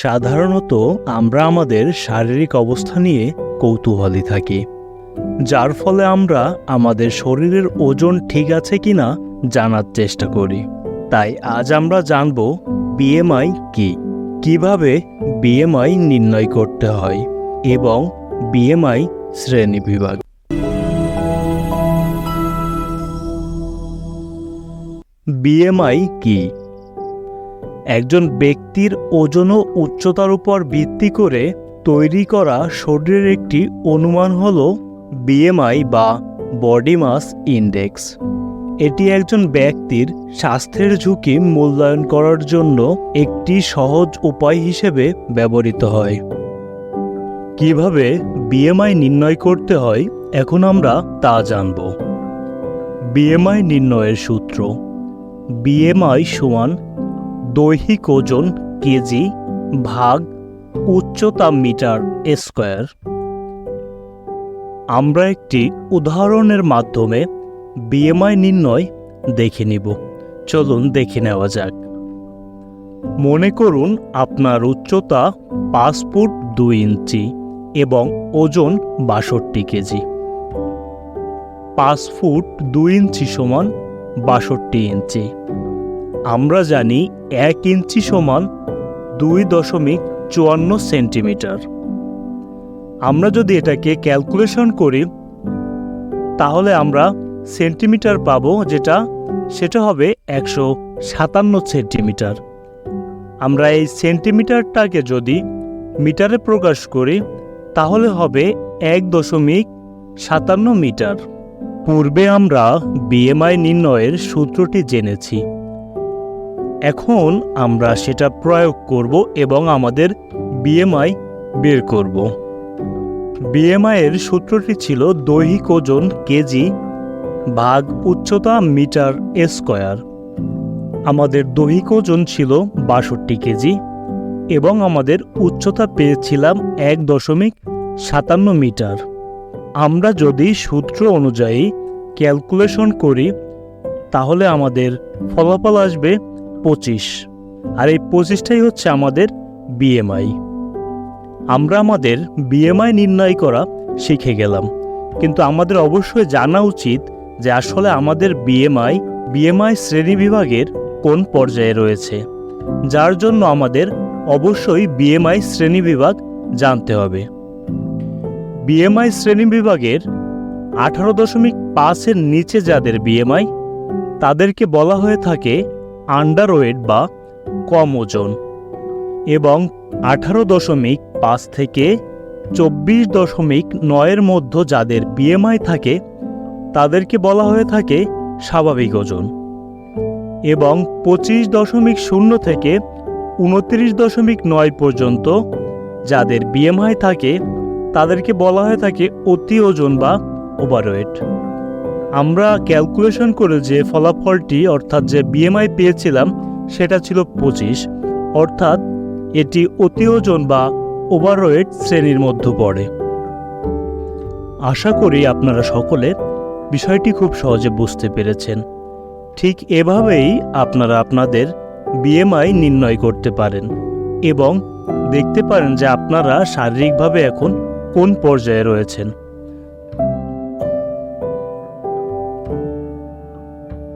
সাধারণত আমরা আমাদের শারীরিক অবস্থা নিয়ে কৌতূহলী থাকি, যার ফলে আমরা আমাদের শরীরের ওজন ঠিক আছে কিনা জানার চেষ্টা করি। তাই আজ আমরা জানব বিএমআই কি, কীভাবে বিএমআই নির্ণয় করতে হয় এবং বিএমআই শ্রেণি বিভাগ। বিএমআই কি? একজন ব্যক্তির ওজন ও উচ্চতার উপর ভিত্তি করে তৈরি করা শরীরের একটি অনুমান হল বিএমআই বা বডি মাস ইন্ডেক্স। এটি একজন ব্যক্তির স্বাস্থ্যের ঝুঁকি মূল্যায়ন করার জন্য একটি সহজ উপায় হিসেবে ব্যবহৃত হয়। কীভাবে বিএমআই নির্ণয় করতে হয় এখন আমরা তা জানব। বিএমআই নির্ণয়ের সূত্র। বিএমআই সমান দৈহিক ওজন কেজি ভাগ উচ্চতা মিটার স্কোয়ার। আমরা একটি উদাহরণের মাধ্যমে বিএমআই নির্ণয় দেখে নিব। চলুন দেখে নেওয়া যাক। মনে করুন আপনার উচ্চতা পাঁচ ফুট দুই ইঞ্চি এবং ওজন বাষট্টি কেজি। পাঁচ ফুট দুই ইঞ্চি সমান বাষট্টি ইঞ্চি। আমরা জানি এক ইঞ্চি সমান দুই দশমিক চুয়ান্ন সেন্টিমিটার। আমরা যদি এটাকে ক্যালকুলেশন করি, তাহলে আমরা সেন্টিমিটার পাবো যেটা, সেটা হবে একশো সাতান্ন সেন্টিমিটার। আমরা এই সেন্টিমিটারটাকে যদি মিটারে প্রকাশ করি, তাহলে হবে এক দশমিক সাতান্ন মিটার। পূর্বে আমরা বিএমআই নির্ণয়ের সূত্রটি জেনেছি। এখন আমরা সেটা প্রয়োগ করব এবং আমাদের বিএমআই বের করব। বিএমআই এর সূত্রটি ছিল দৈহিক ওজন কেজি ভাগ উচ্চতা মিটার স্কোয়ার। আমাদের দৈহিক ওজন ছিল বাষট্টি কেজি এবং আমাদের উচ্চতা পেয়েছিলাম এক দশমিক সাতান্ন মিটার। আমরা যদি সূত্র অনুযায়ী ক্যালকুলেশন করি, তাহলে আমাদের ফলাফল আসবে পঁচিশ। আর এই পঁচিশটাই হচ্ছে আমাদের বিএমআই আমরা আমাদের বিএমআই নির্ণয় করা শিখে গেলাম। কিন্তু আমাদের অবশ্যই জানা উচিত যে আসলে আমাদের বিএমআই বিএমআই শ্রেণি বিভাগের কোন পর্যায়ে রয়েছে। যার জন্য আমাদের অবশ্যই বিএমআই শ্রেণি বিভাগ জানতে হবে। বিএমআই শ্রেণি বিভাগের আঠারো দশমিক পাঁচের নিচে যাদের বিএমআই তাদেরকে বলা হয়ে থাকে আন্ডারওয়েট বা কম ওজন এবং আঠারো দশমিক পাঁচ থেকে চব্বিশ দশমিক নয়ের মধ্যে যাদের বিএমআই থাকে, তাদেরকে বলা হয়ে থাকে স্বাভাবিক ওজন এবং পঁচিশ দশমিক শূন্য থেকে উনত্রিশ দশমিক নয় পর্যন্ত যাদের বিএমআই থাকে, তাদেরকে বলা হয়ে থাকে অতি ওজন বা ওভারওয়েট আমরা ক্যালকুলেশন করে যে ফলাফলটি, অর্থাৎ যে বিএমআই পেয়েছিলাম, সেটা ছিল পঁচিশ। অর্থাৎ এটি অতি ওজন বা ওভারওয়েট শ্রেণির মধ্যে পড়ে। আশা করি আপনারা সকলে বিষয়টি খুব সহজে বুঝতে পেরেছেন। ঠিক এভাবেই আপনারা আপনাদের বিএমআই নির্ণয় করতে পারেন এবং দেখতে পারেন যে আপনারা শারীরিকভাবে এখন কোন পর্যায়ে রয়েছেন।